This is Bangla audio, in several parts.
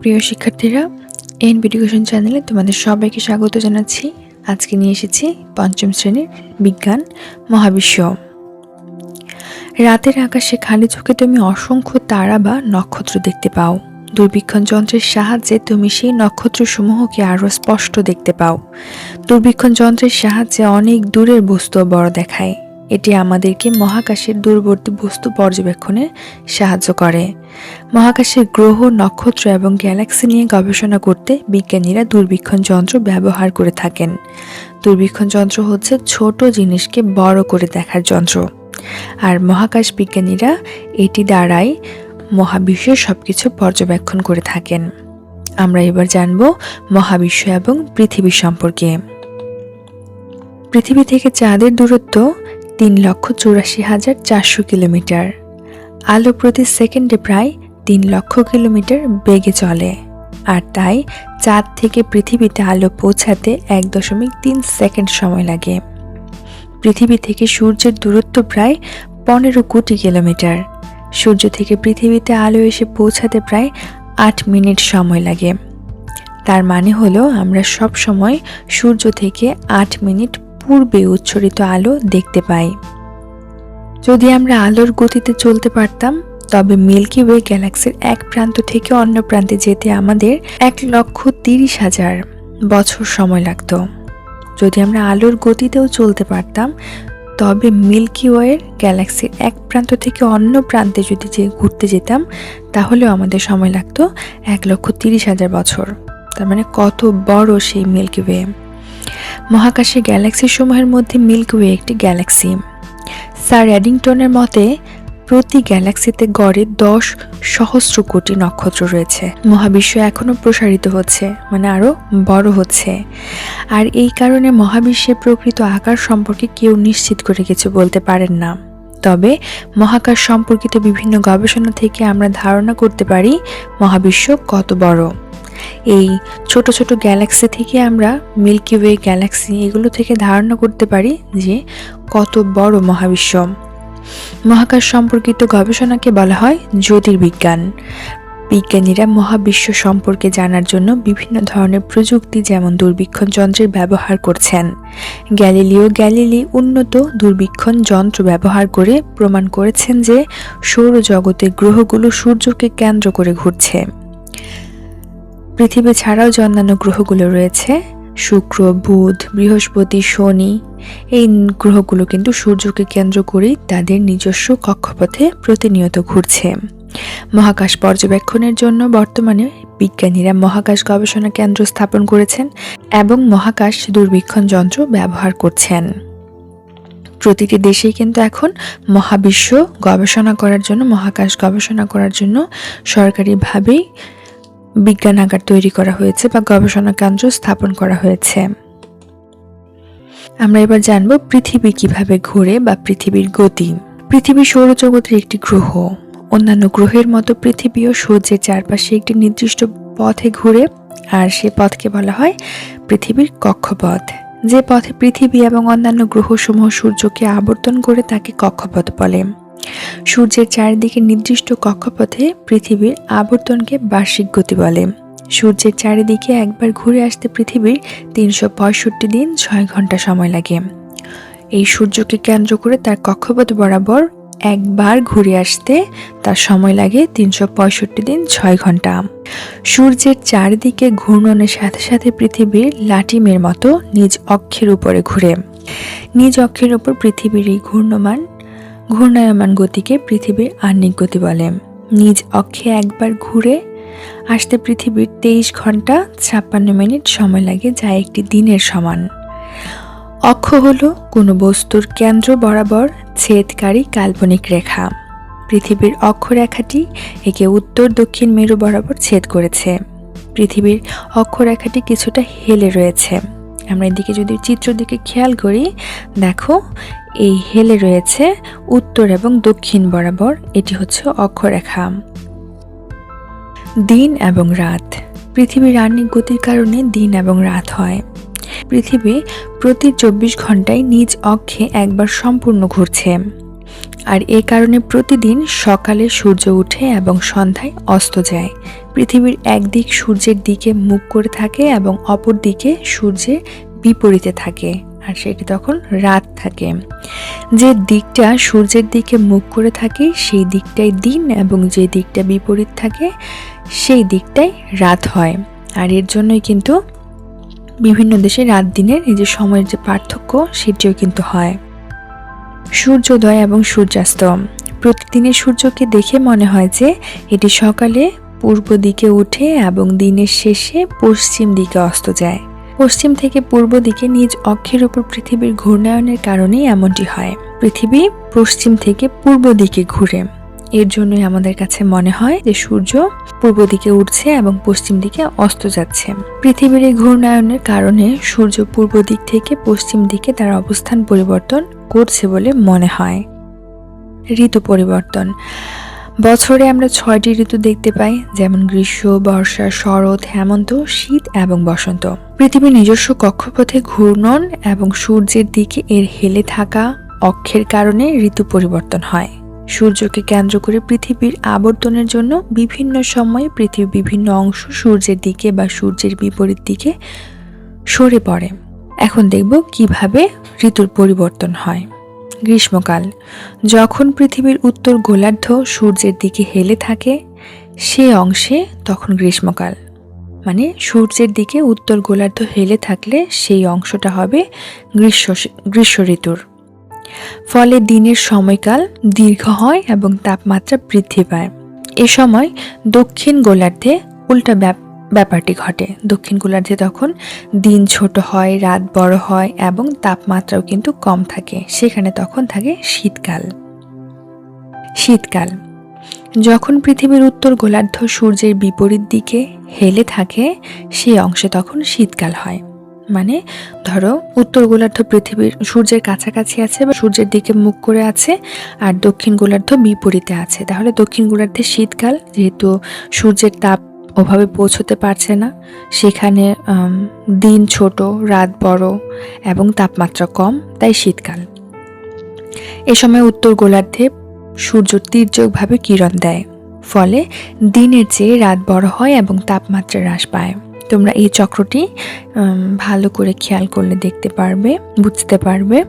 প্রিয় শিক্ষার্থীরা, এন এডুকেশন চ্যানেলে তোমাদের সবাইকে স্বাগত জানাচ্ছি। আজকে নিয়ে এসেছি পঞ্চম শ্রেণির বিজ্ঞান, মহাবিশ্ব। রাতের আকাশে খালি চোখে তুমি অসংখ্য তারা বা নক্ষত্র দেখতে পাও। দূরবীক্ষণ যন্ত্রের সাহায্যে তুমি সেই নক্ষত্রসমূহকে আরও স্পষ্ট দেখতে পাও। দূরবীক্ষণ যন্ত্রের সাহায্যে অনেক দূরের বস্তু বড় দেখায়। এটি আমাদেরকে মহাকাশের দূরবর্তী বস্তু পর্যবেক্ষণে সাহায্য করে। মহাকাশের গ্রহ, নক্ষত্র এবং গ্যালাক্সি নিয়ে গবেষণা করতে বিজ্ঞানীরা দূরবীক্ষণ যন্ত্র ব্যবহার করে থাকেন। দূরবীক্ষণ যন্ত্র হচ্ছে ছোট জিনিসকে বড় করে দেখার যন্ত্র। আর মহাকাশ বিজ্ঞানীরা এটি দ্বারাই মহাবিশ্বের সবকিছু পর্যবেক্ষণ করে থাকেন। আমরা এবার জানব মহাবিশ্ব এবং পৃথিবী সম্পর্কে। পৃথিবী থেকে চাঁদের দূরত্ব তিন লক্ষ চুরাশি হাজার চারশো কিলোমিটার। আলো প্রতি সেকেন্ডে প্রায় তিন লক্ষ কিলোমিটার বেগে চলে। আর তাই চাঁদ থেকে পৃথিবীতে আলো পৌঁছাতে এক দশমিক তিন সেকেন্ড সময় লাগে। পৃথিবী থেকে সূর্যের দূরত্ব প্রায় পনেরো কোটি কিলোমিটার। সূর্য থেকে পৃথিবীতে আলো এসে পৌঁছাতে প্রায় আট মিনিট সময় লাগে। তার মানে হলো আমরা সব সময় সূর্য থেকে আট মিনিট পূর্বে উচ্ছরিত আলো দেখতে পাই। যদি আমরা আলোর গতিতে চলতে পারতাম, তবে মিল্কি ওয়ে গ্যালাক্সির এক প্রান্ত থেকে অন্য প্রান্তে যেতে আমাদের এক লক্ষ তিরিশ হাজার বছর সময় লাগতো। যদি আমরা আলোর গতিতেও চলতে পারতাম, তবে মিল্কি ওয়ের গ্যালাক্সির এক প্রান্ত থেকে অন্য প্রান্তে যদি যে ঘুরতে যেতাম, তাহলেও আমাদের সময় লাগতো এক লক্ষ তিরিশ হাজার বছর। তার মানে কত বড় সেই মিল্কি ওয়ে। মহাকাশের গ্যালাক্সি সমূহের মধ্যে মিল্কওয়ে একটি গ্যালাক্সি। স্যার অ্যাডিংটনের মতে, প্রতি গ্যালাক্সিতে গড়ে দশ সহস্র কোটি নক্ষত্র রয়েছে। মহাবিশ্ব এখনও প্রসারিত হচ্ছে মানে আরও বড় হচ্ছে। আর এই কারণে মহাবিশ্বের প্রকৃত আকার সম্পর্কে কেউ নিশ্চিত করে কিছু বলতে পারেন না। তবে মহাকাশ সম্পর্কিত বিভিন্ন গবেষণা থেকে আমরা ধারণা করতে পারি, মহাবিশ্ব কত বড়। এই ছোট ছোট গ্যালাক্সি থেকে আমরা মিল্কি ওয়ে গ্যালাক্সি এগুলো থেকে ধারণা করতে পারি যে কত বড় মহাবিশ্ব। মহাকাশ সম্পর্কিত গবেষণাকে বলা হয় জ্যোতির্বিজ্ঞান। বিজ্ঞানীরা মহাবিশ্ব সম্পর্কে জানার জন্য বিভিন্ন ধরনের প্রযুক্তি যেমন দূরবীক্ষণ যন্ত্রের ব্যবহার করছেন, গ্যালিলিও গ্যালিলি উন্নত দূরবীক্ষণ যন্ত্র ব্যবহার করে প্রমাণ করেছেন যে সৌরজগতের গ্রহগুলো সূর্যকে কেন্দ্র করে ঘুরছে। পৃথিবী ছাড়াও যে অন্যান্য গ্রহগুলো রয়েছে। শুক্র, বুধ, বৃহস্পতি, শনি। এই গ্রহগুলো কিন্তু সূর্যকে কেন্দ্র করেই তাদের নিজস্ব কক্ষপথে প্রতিনিয়ত ঘুরছে। মহাকাশ পর্যবেক্ষণের জন্য বর্তমানে বিজ্ঞানীরা মহাকাশ গবেষণা কেন্দ্র স্থাপন করেছেন এবং মহাকাশ দূরবীক্ষণ যন্ত্র ব্যবহার করছেন। প্রতিটি দেশেই কিন্তু এখন মহাবিশ্ব গবেষণা করার জন্য, মহাকাশ গবেষণা করার জন্য সরকারিভাবেই বিজ্ঞানাগার তৈরি করা হয়েছে বা গবেষণা কেন্দ্র স্থাপন করা হয়েছে। আমরা এবার জানব পৃথিবী কীভাবে ঘুরে বা পৃথিবীর গতি। পৃথিবী সৌরজগতের একটি গ্রহ। অন্যান্য গ্রহের মতো পৃথিবীও সূর্যের চারপাশে একটি নির্দিষ্ট পথে ঘুরে, আর সে পথকে বলা হয় পৃথিবীর কক্ষপথ। যে পথে পৃথিবী এবং অন্যান্য গ্রহসমূহ সূর্যকে আবর্তন করে তাকে কক্ষপথ বলে। সূর্যের চারিদিকে নির্দিষ্ট কক্ষপথে পৃথিবীর আবর্তনকে বার্ষিক গতি বলে। সূর্যের চারিদিকে একবার ঘুরে আসতে পৃথিবীর তিনশো পঁয়ষট্টি দিন ছয় ঘণ্টা সময় লাগে। এই সূর্যকে কেন্দ্র করে তার কক্ষপথ বরাবর একবার ঘুরে আসতে তার সময় লাগে তিনশো পঁয়ষট্টি দিন ছয় ঘণ্টা। সূর্যের চারিদিকে ঘূর্ণনের সাথে সাথে পৃথিবীর লাটিমের মতো নিজ অক্ষের উপরে ঘুরে। নিজ অক্ষের উপর পৃথিবীর এই ঘূর্ণমান ঘূর্ণায়মান গতিকে পৃথিবীর আহ্নিক গতি বলে। নিজ অক্ষে একবার ঘুরে আসতে পৃথিবীর তেইশ ঘণ্টা ছাপ্পান্ন মিনিট সময় লাগে, যা একটি দিনের সমান। অক্ষ হল কোনো বস্তুর কেন্দ্র বরাবর ছেদকারী কাল্পনিক রেখা। পৃথিবীর অক্ষরেখাটি একে উত্তর, দক্ষিণ মেরু বরাবর ছেদ করেছে। পৃথিবীর অক্ষরেখাটি কিছুটা হেলে রয়েছে। আমরা এদিকে যদি চিত্র দিকে খেয়াল করি, দেখো এই হেলে রয়েছে উত্তর এবং দক্ষিণ বরাবর। এটি হচ্ছে অক্ষরেখা। দিন এবং রাত। পৃথিবীর আর্নিক গতির কারণে দিন এবং রাত হয়। পৃথিবী প্রতি চব্বিশ ঘন্টায় নিজ অক্ষে একবার সম্পূর্ণ ঘুরছে। আর এ কারণে প্রতিদিন সকালে সূর্য উঠে এবং সন্ধ্যায় অস্ত যায়। পৃথিবীর একদিক সূর্যের দিকে মুখ করে থাকে এবং অপর দিকে সূর্যের বিপরীতে থাকে। আর সেটি তখন রাত থাকে। যে দিকটা সূর্যের দিকে মুখ করে থাকে, সেই দিকটাই দিন এবং যে দিকটা বিপরীত থাকে, সেই দিকটাই রাত হয়। আর এর জন্যই কিন্তু বিভিন্ন দেশে রাত দিনের এই যে সময়ের যে পার্থক্য, সেটিও কিন্তু হয়। সূর্যোদয় এবং সূর্যাস্ত। প্রতিদিনের সূর্যকে দেখে মনে হয় যে, এটি সকালে পূর্ব দিকে উঠে এবং দিনের শেষে পশ্চিম দিকে অস্ত যায়। পশ্চিম থেকে পূর্ব দিকে নিজ অক্ষের উপর পৃথিবীর ঘূর্ণায়নের কারণেই এমনটি হয়। পৃথিবী পশ্চিম থেকে পূর্ব দিকে ঘুরে। এর জন্যই আমাদের কাছে মনে হয় যে সূর্য পূর্ব দিকে উঠছে এবং পশ্চিম দিকে অস্ত যাচ্ছে। পৃথিবীর এই ঘূর্ণায়নের কারণে সূর্য পূর্ব দিক থেকে পশ্চিম দিকে তার অবস্থান পরিবর্তন করছে বলে মনে হয়। ঋতু পরিবর্তন। বছরে আমরা ছয়টি ঋতু দেখতে পাই, যেমন গ্রীষ্ম, বর্ষা, শরৎ, হেমন্ত, শীত এবং বসন্ত। পৃথিবীর নিজস্ব কক্ষপথে ঘূর্ণন এবং সূর্যের দিকে এর হেলে থাকা অক্ষের কারণে ঋতু পরিবর্তন হয়। সূর্যকে কেন্দ্র করে পৃথিবীর আবর্তনের জন্য বিভিন্ন সময়ে পৃথিবীর বিভিন্ন অংশ সূর্যের দিকে বা সূর্যের বিপরীত দিকে সরে পড়ে। এখন দেখব কীভাবে ঋতুর পরিবর্তন হয়। গ্রীষ্মকাল। যখন পৃথিবীর উত্তর গোলার্ধ সূর্যের দিকে হেলে থাকে, সে অংশে তখন গ্রীষ্মকাল। মানে সূর্যের দিকে উত্তর গোলার্ধ হেলে থাকলে সেই অংশটা হবে গ্রীষ্ম গ্রীষ্ম ঋতুর। ফলে দিনের সময়কাল দীর্ঘ হয় এবং তাপমাত্রা বৃদ্ধি পায়। এ সময় দক্ষিণ গোলার্ধে উল্টা ব্যাপারটি ঘটে। দক্ষিণ গোলার্ধে তখন দিন ছোট হয়, রাত বড় হয় এবং তাপমাত্রাও কিন্তু কম থাকে। সেখানে তখন থাকে শীতকাল। শীতকাল। যখন পৃথিবীর উত্তর গোলার্ধ সূর্যের বিপরীত দিকে হেলে থাকে, সেই অংশে তখন শীতকাল হয়। মানে ধরো, উত্তর গোলার্ধ পৃথিবীর সূর্যের কাছাকাছি আছে বা সূর্যের দিকে মুখ করে আছে আর দক্ষিণ গোলার্ধ বিপরীতে আছে। তাহলে দক্ষিণ গোলার্ধে শীতকাল যেহেতু সূর্যের তাপ ওভাবে পৌঁছতে পারছে না। সেখানে দিন ছোট, রাত বড় এবং তাপমাত্রা কম, তাই শীতকাল। এ সময় উত্তর গোলার্ধে সূর্য তীর্যকভাবে কিরণ দেয়। ফলে দিনের চেয়ে রাত বড় হয় এবং তাপমাত্রা হ্রাস পায়। তোমরা এই চক্রটি ভালো করে খেয়াল করলে দেখতে পারবে, বুঝতে পারবে।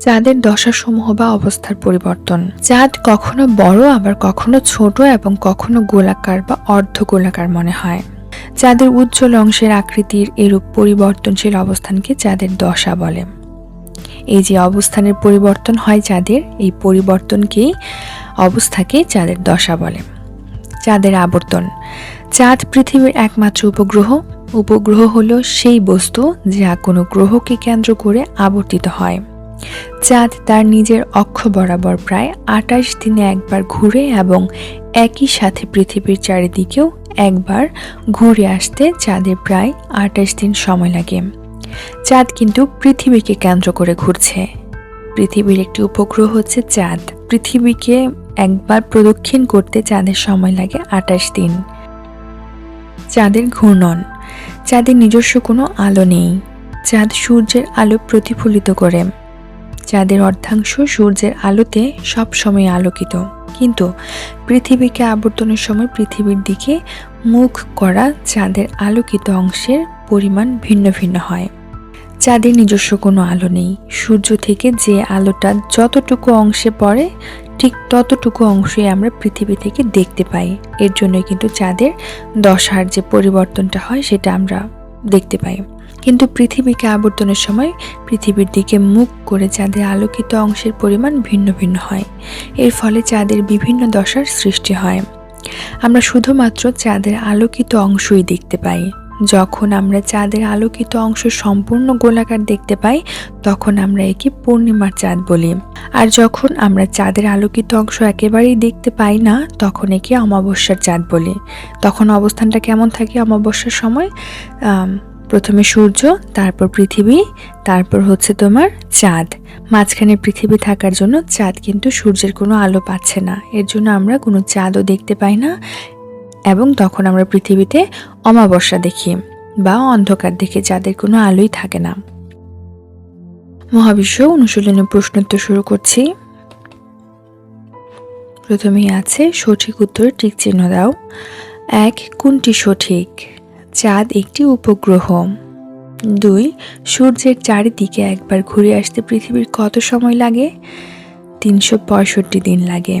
চাঁদের দশাসমূহ বা অবস্থার পরিবর্তন। চাঁদ কখনো বড়, আবার কখনো ছোট এবং কখনো গোলাকার বা অর্ধ গোলাকার মনে হয়। চাঁদের উজ্জ্বল অংশের আকৃতির এরূপ পরিবর্তনশীল অবস্থানকে চাঁদের দশা বলে। এই যে অবস্থানের পরিবর্তন হয় চাঁদের, এই পরিবর্তনকেই অবস্থাকে চাঁদের দশা বলে। চাঁদের আবর্তন। চাঁদ পৃথিবীর একমাত্র উপগ্রহ। উপগ্রহ হলো সেই বস্তু যা কোনো গ্রহকে কেন্দ্র করে আবর্তিত হয়। চাঁদ তার নিজের অক্ষ বরাবর প্রায় আটাইশ দিনে একবার ঘুরে এবং একই সাথে পৃথিবীর চারিদিকেও একবার ঘুরে আসতে চাঁদের প্রায় আটাইশ দিন সময় লাগে। চাঁদ কিন্তু পৃথিবীকে কেন্দ্র করে ঘুরছে। পৃথিবীর একটি উপগ্রহ হচ্ছে চাঁদ। পৃথিবীকে একবার প্রদক্ষিণ করতে চাঁদের সময় লাগে আটাশ দিন। চাঁদের ঘূর্ণন। চাঁদের নিজস্ব কোনো আলো নেই। চাঁদ সূর্যের আলো প্রতিফলিত করে। চাঁদের অর্ধাংশ সূর্যের আলোতে সব সময় আলোকিত। কিন্তু পৃথিবীকে আবর্তনের সময় পৃথিবীর দিকে মুখ করা চাঁদের আলোকিত অংশের পরিমাণ ভিন্ন ভিন্ন হয়। চাঁদের নিজস্ব কোনো আলো নেই। সূর্য থেকে যে আলোটা যতটুকু অংশে পড়ে, ঠিক ততটুকু অংশই আমরা পৃথিবী থেকে দেখতে পাই। এর জন্য কিন্তু চাঁদের দশার যে পরিবর্তনটা হয়, সেটা আমরা দেখতে পাই। কিন্তু পৃথিবীকে আবর্তনের সময় পৃথিবীর দিকে মুখ করে চাঁদের আলোকিত অংশের পরিমাণ ভিন্ন ভিন্ন হয়। এর ফলে চাঁদের বিভিন্ন দশার সৃষ্টি হয়। আমরা শুধুমাত্র চাঁদের আলোকিত অংশই দেখতে পাই। যখন আমরা চাঁদের আলোকিত অংশ সম্পূর্ণ গোলাকার দেখতে পাই, তখন আমরা একে পূর্ণিমার চাঁদ বলি। আর যখন আমরা চাঁদের আলোকিত অংশ একেবারেই দেখতে পাই না, তখন একে অমাবস্যার চাঁদ বলি। তখন অবস্থানটা কেমন থাকে অমাবস্যার সময়? প্রথমে সূর্য, তারপর পৃথিবী, তারপর হচ্ছে তোমার চাঁদ। মাঝখানে পৃথিবী থাকার জন্য চাঁদ কিন্তু সূর্যের কোনো আলো পাচ্ছে না। এর জন্য আমরা কোনো চাঁদও দেখতে পাই না এবং তখন আমরা পৃথিবীতে অমাবস্যা দেখি বা অন্ধকার দেখে, যাদের কোনো আলোই থাকে না। মহাবিশ্ব অনুশীলনের প্রশ্নোত্তর শুরু করছি। প্রথমেই আছে সঠিক উত্তরে টিক চিহ্ন দাও। এক, কোনটি সঠিক? চাঁদ একটি উপগ্রহ। দুই, সূর্যের চারিদিকে একবার ঘুরে আসতে পৃথিবীর কত সময় লাগে? তিনশো পঁয়ষট্টি দিন লাগে।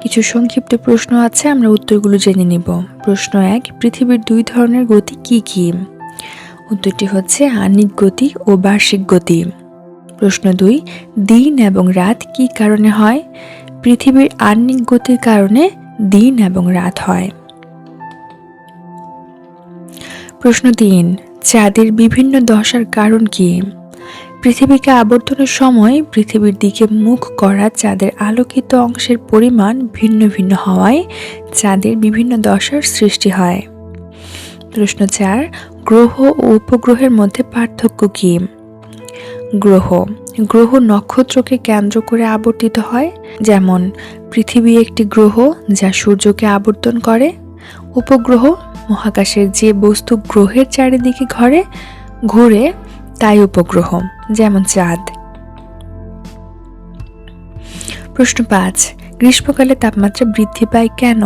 কিছু সংক্ষিপ্ত প্রশ্ন আছে, আমরা উত্তরগুলো জেনে নিব। প্রশ্ন এক, পৃথিবীর দুই ধরনের গতি কি কি? উত্তরটি হচ্ছে আনিক গতি ও বার্ষিক গতি। প্রশ্ন দুই, দিন এবং রাত কি কারণে হয়? পৃথিবীর আহ্নিক গতির কারণে দিন এবং রাত হয়। প্রশ্ন তিন, চাঁদের বিভিন্ন দশার কারণ কি? পৃথিবীকে আবর্তনের সময় পৃথিবীর দিকে মুখ করা চাঁদের আলোকিত অংশের পরিমাণ ভিন্ন ভিন্ন হওয়ায় চাঁদের বিভিন্ন দশার সৃষ্টি হয়। প্রশ্ন চার, গ্রহ ও উপগ্রহের মধ্যে পার্থক্য কী? গ্রহ গ্রহ নক্ষত্রকে কেন্দ্র করে আবর্তিত হয়, যেমন পৃথিবী একটি গ্রহ যা সূর্যকে আবর্তন করে, উপগ্রহ মহাকাশের যে বস্তু গ্রহের চারিদিকে ঘরে, ঘুরে তাই উপগ্রহ, যেমন চাঁদ। প্রশ্ন পাঁচ, গ্রীষ্মকালে তাপমাত্রা বৃদ্ধি পায় কেন?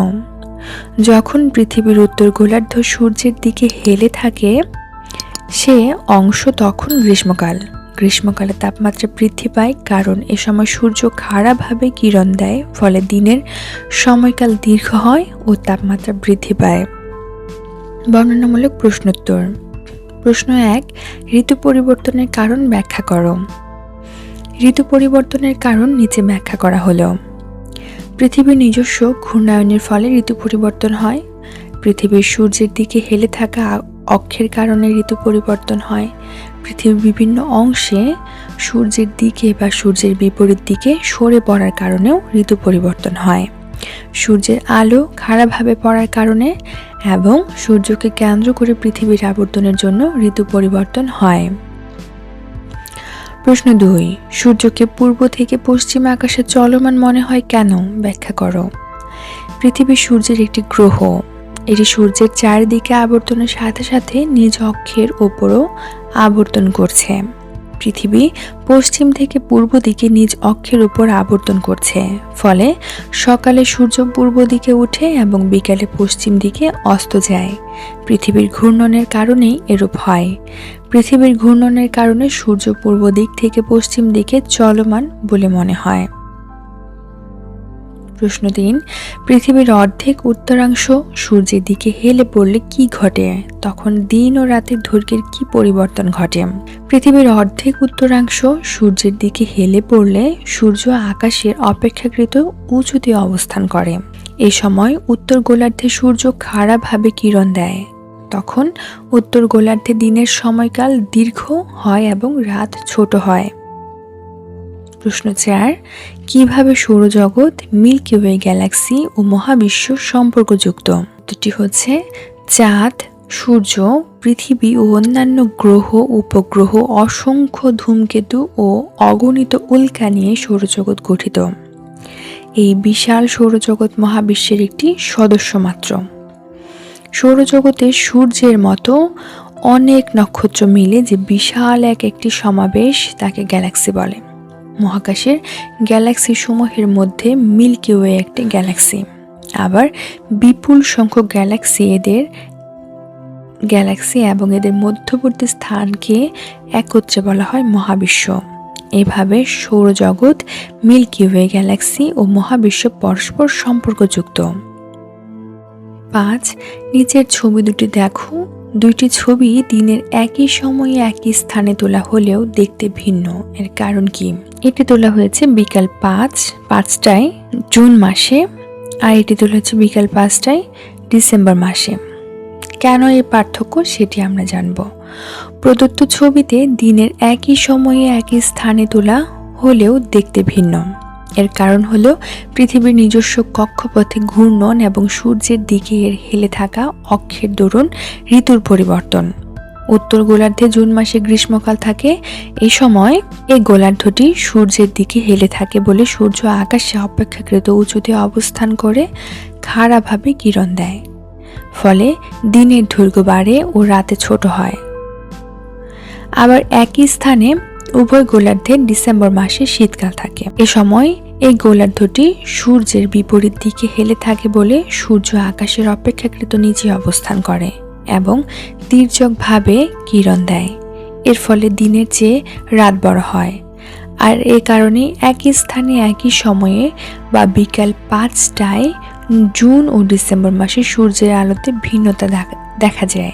যখন পৃথিবীর উত্তর গোলার্ধ সূর্যের দিকে হেলে থাকে, সে অংশ তখন গ্রীষ্মকাল। গ্রীষ্মকালে তাপমাত্রা বৃদ্ধি পায় কারণ এ সময় সূর্য খাড়াভাবে কিরণ দেয়, ফলে দিনের সময়কাল দীর্ঘ হয় ও তাপমাত্রা বৃদ্ধি পায়। বর্ণনামূলক প্রশ্নোত্তর। প্রশ্ন এক, ঋতু পরিবর্তনের কারণ ব্যাখ্যা করো। ঋতু পরিবর্তনের কারণ নিচে ব্যাখ্যা করা হলো। পৃথিবীর নিজস্ব ঘূর্ণায়নের ফলে ঋতু পরিবর্তন হয়। পৃথিবীর সূর্যের দিকে হেলে থাকা অক্ষের কারণে ঋতু পরিবর্তন হয়। পৃথিবীর বিভিন্ন অংশে সূর্যের দিকে বা সূর্যের বিপরীত দিকে সরে পড়ার কারণেও ঋতু পরিবর্তন হয়। সূর্যের আলো খারাপভাবে পড়ার কারণে এবং সূর্যকে কেন্দ্র করে পৃথিবীর আবর্তনের জন্য ঋতু পরিবর্তন হয়। প্রশ্ন দুই, সূর্যকে পূর্ব থেকে পশ্চিম আকাশে চলমান মনে হয় কেন? ব্যাখ্যা করো। পৃথিবী সূর্যের একটি গ্রহ। এটি সূর্যের চারিদিকে আবর্তনের সাথে সাথে নিজ অক্ষের ওপরও আবর্তন করছে। পৃথিবী পশ্চিম থেকে পূর্ব দিকে নিজ অক্ষের উপর আবর্তন করছে। ফলে সকালে সূর্য পূর্ব দিকে উঠে এবং বিকালে পশ্চিম দিকে অস্ত যায়। পৃথিবীর ঘূর্ণনের কারণেই এরূপ হয়। পৃথিবীর ঘূর্ণনের কারণে সূর্য পূর্ব দিক থেকে পশ্চিম দিকে চলমান বলে মনে হয়। প্রশ্ন দিন, পৃথিবীর অর্ধেক উত্তরাংশ সূর্যের দিকে হেলে পড়লে কি ঘটে? তখন দিন ও রাতের দৈর্ঘ্যের কি পরিবর্তন ঘটে? পৃথিবীর অর্ধেক উত্তরাংশ সূর্যের দিকে হেলে পড়লে সূর্য আকাশের অপেক্ষাকৃত উঁচুতে অবস্থান করে। এ সময় উত্তর গোলার্ধে সূর্য খাড়াভাবে কিরণ দেয়। তখন উত্তর গোলার্ধে দিনের সময়কাল দীর্ঘ হয় এবং রাত ছোট হয়। প্রশ্ন চার, কীভাবে সৌরজগৎ মিল্কি ওয়ে গ্যালাক্সি ও মহাবিশ্ব সম্পর্কযুক্ত? দুটি হচ্ছে চাঁদ, সূর্য, পৃথিবী ও অন্যান্য গ্রহ, উপগ্রহ, অসংখ্য ধূমকেতু ও অগণিত উল্কা নিয়ে সৌরজগৎ গঠিত। এই বিশাল সৌরজগৎ মহাবিশ্বের একটি সদস্য মাত্র। সৌরজগতে সূর্যের মতো অনেক নক্ষত্র মিলে যে বিশাল এক একটি সমাবেশ তাকে গ্যালাক্সি বলে। মহাকাশের গ্যালাক্সি সমূহের মধ্যে মিল্কি ওয়ে একটি গ্যালাক্সি। আবার বিপুল সংখ্যক গ্যালাক্সি এদের গ্যালাক্সি এবং এদের মধ্যবর্তী স্থানকে একত্রে বলা হয় মহাবিশ্ব। এভাবে সৌরজগৎ, মিল্কি ওয়ে গ্যালাক্সি ও মহাবিশ্ব পরস্পর সম্পর্কযুক্ত। পাঁচ, নিচের ছবি দুটি দেখো। দুইটি ছবি দিনের একই সময়ে একই স্থানে তোলা হলেও দেখতে ভিন্ন। এর কারণ কি? এটি তোলা হয়েছে বিকাল পাঁচ, পাঁচটায় জুন মাসে, আর এটি তোলা হচ্ছে বিকাল পাঁচটায় ডিসেম্বর মাসে। কেন এই পার্থক্য সেটি আমরা জানব। প্রদত্ত ছবিতে দিনের একই সময়ে একই স্থানে তোলা হলেও দেখতে ভিন্ন। এর কারণ হল পৃথিবীর নিজস্ব কক্ষপথে ঘূর্ণন এবং সূর্যের দিকে এর হেলে থাকা অক্ষের দরুন ঋতুর পরিবর্তন। উত্তর গোলার্ধে জুন মাসে গ্রীষ্মকাল থাকে এই সময় এই গোলার্ধটি সূর্যের দিকে হেলে থাকে বলে সূর্য আকাশে অপেক্ষাকৃত উঁচুতে অবস্থান করে, খাড়াভাবে কিরণ দেয়। ফলে দিনের দৈর্ঘ্য বাড়ে ও রাতে ছোট হয়। আবার একই স্থানে উভয় গোলার্ধে ডিসেম্বর মাসে শীতকাল থাকে। এ সময় এই গোলার্ধটি সূর্যের বিপরীত দিকে হেলে থাকে বলে সূর্য আকাশের অপেক্ষাকৃত নিচে অবস্থান করে এবং তির্যকভাবে কিরণ দেয়। এর ফলে দিনের চেয়ে রাত বড় হয়। আর এ কারণে একই স্থানে একই সময়ে বা বিকাল পাঁচটায় জুন ও ডিসেম্বর মাসে সূর্যের আলোতে ভিন্নতা দেখা- যায়।